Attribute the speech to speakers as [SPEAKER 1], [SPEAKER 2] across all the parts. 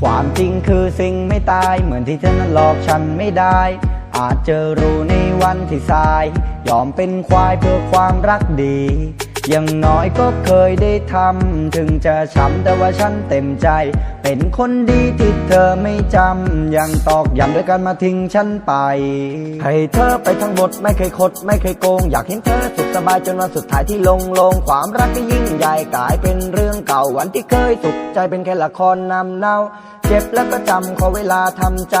[SPEAKER 1] ความจริงคือสิ่งไม่ตาย เหมือนที่เธอนั้นหลอกฉันไม่ได้ อาจเจอรู้ในวันที่สาย ยอมเป็นควายเพื่อความรักดี ย่างน้อยก็เคยได้ทำ ถึงจะช้ำแต่ว่าฉันเต็มใจ เป็นคนดีที่เธอไม่จำ ยังตอกย้ำด้วยการมาทิ้งฉันไป ให้เธอไปทั้งหมดไม่เคยคด ไม่เคยโกง อยากเห็นเธอสุขสบายจนวันสุดท้ายที่ลงลง ความรักที่ยิ่งใหญ่กลายเป็นเรื่องเก่าวันที่เคยสุขใจเป็นแค่ละครนำเนาเจ็บแล้วก็จำขอเวลาทำใจ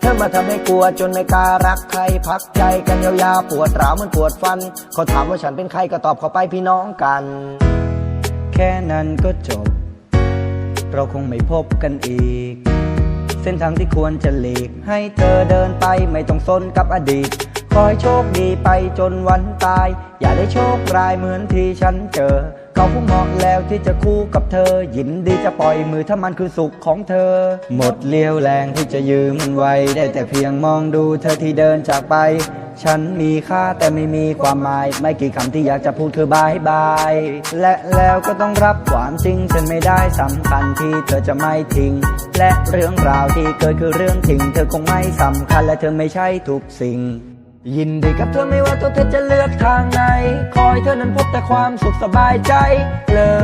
[SPEAKER 1] เธอมาทำให้กลัวจนไม่กล้ารักใคร พักใจกันยาวๆปวดร้าวมันปวดฟัน เขาถามว่าฉันเป็นใครก็ตอบเขาไปพี่น้องกัน แค่นั้นก็จบ เราคงไม่พบกันอีก เส้นทางที่ควรจะหลีก ให้เธอเดินไปไม่ต้องสนกับอดีตคอยโชคดีไปจนวันตาย อย่าได้โชคร้ายเหมือนที่ฉันเจอ เขาผู้เหมาะแล้วที่จะคู่กับเธอ ยินดีจะปล่อยมือถ้ามันคือสุขของเธอ หมดเลี้ยวแรงที่จะยืมมันไว้ได้แต่เพียงมองดูเธอที่เดินจากไป ฉันมีค่าแต่ไม่มีความหมาย ไม่กี่คำที่อยากจะพูดคือบายบาย และแล้วก็ต้องรับความจริง ฉันไม่ได้สำคัญที่เธอจะไม่ทิ้ง และเรื่องราวที่เกิดคือเรื่องจริง เธอคงไม่สำคัญและเธอไม่ใช่ทุกสิ่ง ยินดีกับเธอไม่ว่าตัวเธอจะเลือกทางไหน คอยเธอนั้นพบแต่ความสุขสบายใจ เลิ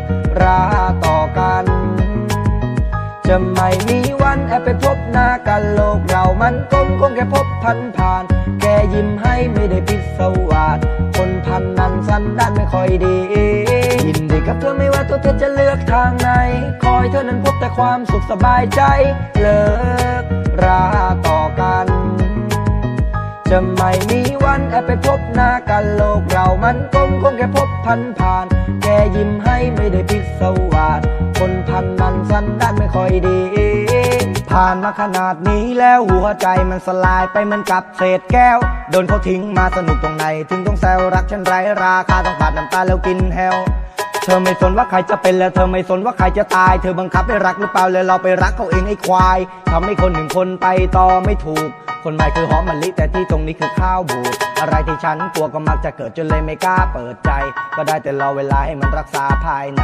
[SPEAKER 1] กราต่อกัน จะไม่มีวันแอบไปพบหน้ากันโลกเรามันกลมคงแค่พบพันผ่านแกยิ้มให้ไม่ได้พิศวาสคนพันนั้นสันด้านไม่ค่อยดี ยินดีกับเธอไม่ว่าตัวเธอจะเลือกทางไหน คอยเธอนั้นพบแต่ความสุขสบายใจ เลิกราต่อ จะไม่มีวันแอบไปพบหน้ากันโลกเรามันกลมคงแค่พบพันผ่าน แกยิ้มให้ไม่ได้พิศวาสคนพันนั้นสันดานไม่ค่อยดี ผ่านมาขนาดนี้แล้วหัวใจมันสลายไปเหมือนกับเศษแก้ว โดนเขาทิ้งมาสนุกตรงไหน ถึงต้องแซวรักฉันไร้ราคาต้องปาดน้ำตาแล้วกินแฮว เธอไม่สนว่าใครจะเป็นแล้วเธอไม่สนว่าใครจะตาย เธอบังคับให้รักหรือเปล่าแล้วเราไปรักเขาเองไอ้ควายทำให้คนหนึ่งคนไปต่อไม่ถูก คนใหม่คือหอมมะลิแต่ที่ตรงนี้คือข้าวบูดอะไรที่ฉันกลัวก็มักจะเกิดจนเลยไม่กล้าเปิดใจ ก็ได้แต่รอเวลาให้มันรักษาภายใน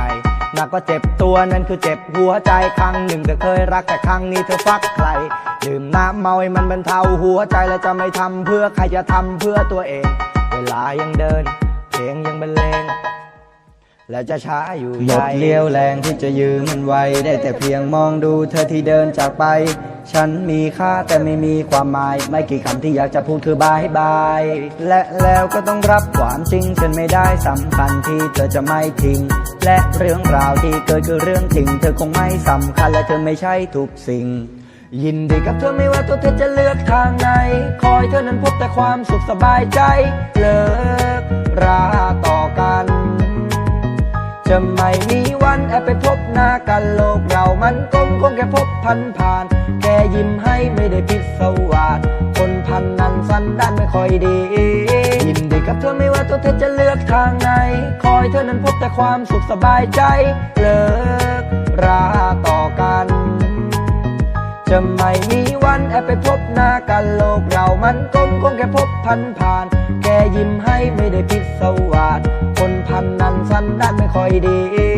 [SPEAKER 1] หนักก็เจ็บตัวนั่นคือเจ็บหัวใจครั้งหนึ่งเธอเคยรักแต่ครั้งนี้เธอฟักใครดื่มน้ำเมาให้มันบรรเทาหัวใจแล้วจะไม่ทำเพื่อใครจะทำเพื่อตัวเอง เวลายังเดินเพลงยังบรรเลง แล้วจะช้าอยู่หมดเลี้ยวแรงที่จะยืมมันไว้ ได้แต่เพียงมองดูเธอที่เดินจากไป ฉันมีค่าแต่ไม่มีความหมาย ไม่กี่คำที่อยากจะพูดคือบายบาย และแล้วก็ต้องรับความจริงฉันไม่ได้สำคัญที่เธอจะไม่ทิ้ง และเรื่องราวที่เกิดคือเรื่องจริง เธอคงไม่สำคัญและเธอไม่ใช่ทุกสิ่ง ยินดีกับเธอไม่ว่าตัวเธอจะเลือกทางไหน คอยเธอนั้นพบแต่ความสุขสบายใจ เลิกราต่อ จะไม่มีวันแอบไปพบหน้ากันโลกเรามันกลมคงแค่พบพันผ่านแกยิ้มให้ไม่ได้พิศวาสคนพันนั้นสันดานไม่ค่อยดี ยินดีกับเธอไม่ว่าตัวเธอจะเลือกทางไหน คอยเธอนั้นพบแต่ความสุขสบายใจ เลิกราต่อกัน จะไม่มีวันแอบไปพบหน้ากันโลกเรามันกลมคงแค่พบพันผ่านแกยิ้มให้ไม่ได้พิศวาส ค่อยดี